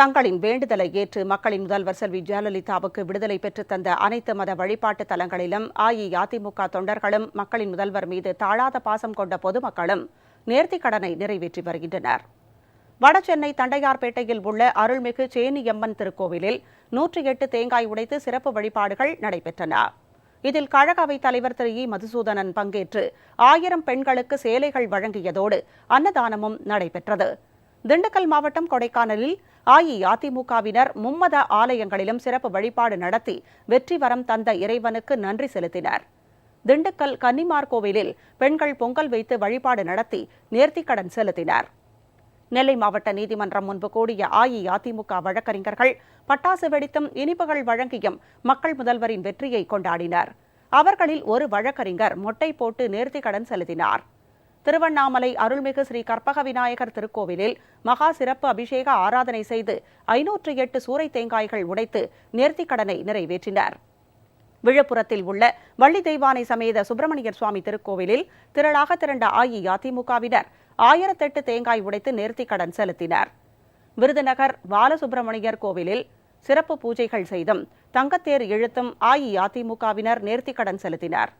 தங்களின் வேண்டுதலை ஏற்று மக்களின் முதல்வர் செல்வி ஜெயலலிதாவுக்கு விடுதலை பெற்று தந்த அனைத்து மத வழிபாட்டு தலங்களிலும் அஇஅதிமுக தொண்டர்களும் மக்களின் முதல்வர் மீது தாழாத பாசம் கொண்ட பொதுமக்களும் நேர்த்திக் கடனை நிறைவேற்றி வருகின்றனர். வடசென்னை தண்டையார்பேட்டையில் உள்ள அருள்மிகு சேனியம்மன் திருக்கோவிலில் நூற்றி எட்டு தேங்காய் உடைத்து சிறப்பு வழிபாடுகள் நடைபெற்றன. இதில் கழக அவைத் தலைவர் திரு இ. மதுசூதனன் பங்கேற்று ஆயிரம் பெண்களுக்கு சேலைகள் வழங்கியதோடு அன்னதானமும் நடைபெற்றது. திண்டுக்கல் மாவட்டம் கொடைக்கானலில் அஇஅதிமுகவினர் மும்மத ஆலயங்களிலும் சிறப்பு வழிபாடு நடத்தி வெற்றி வரம் தந்த இறைவனுக்கு நன்றி செலுத்தினர். திண்டுக்கல் கன்னிமார் கோவிலில் பெண்கள் பொங்கல் வைத்து வழிபாடு நடத்தி நேர்த்திக்கடன் செலுத்தினர். நெல்லை மாவட்ட நீதிமன்றம் முன்பு கூடிய அஇஅதிமுக வழக்கறிஞர்கள் பட்டாசு வெடித்தும் இனிப்புகள் வழங்கியும் மக்கள் முதல்வரின் வெற்றியை கொண்டாடினர். அவர்களில் ஒரு வழக்கறிஞர் மொட்டை போட்டு நேர்த்திக்கடன் செலுத்தினார். திருவண்ணாமலை அருள்மிகு ஸ்ரீ கற்பக விநாயகர் திருக்கோவிலில் மகா சிறப்பு அபிஷேக ஆராதனை செய்து ஐநூற்று எட்டு சூறை தேங்காய்கள் உடைத்து நேர்த்திக்கடனை நிறைவேற்றினர். விழுப்புரத்தில் உள்ள வள்ளி தெய்வானை சமேத சுப்பிரமணியர் சுவாமி திருக்கோவிலில் திரளாக திரண்ட அஇஅதிமுகவினர் ஆயிரத்தெட்டு தேங்காய் உடைத்து நேர்த்திக்கடன் செலுத்தினர். விருதுநகர் பாலசுப்பிரமணியர் கோவிலில் சிறப்பு பூஜைகள் செய்தும் தங்கத்தேர் இழுத்தும் அஇஅதிமுகவினர் நேர்த்திக்கடன் செலுத்தினர்.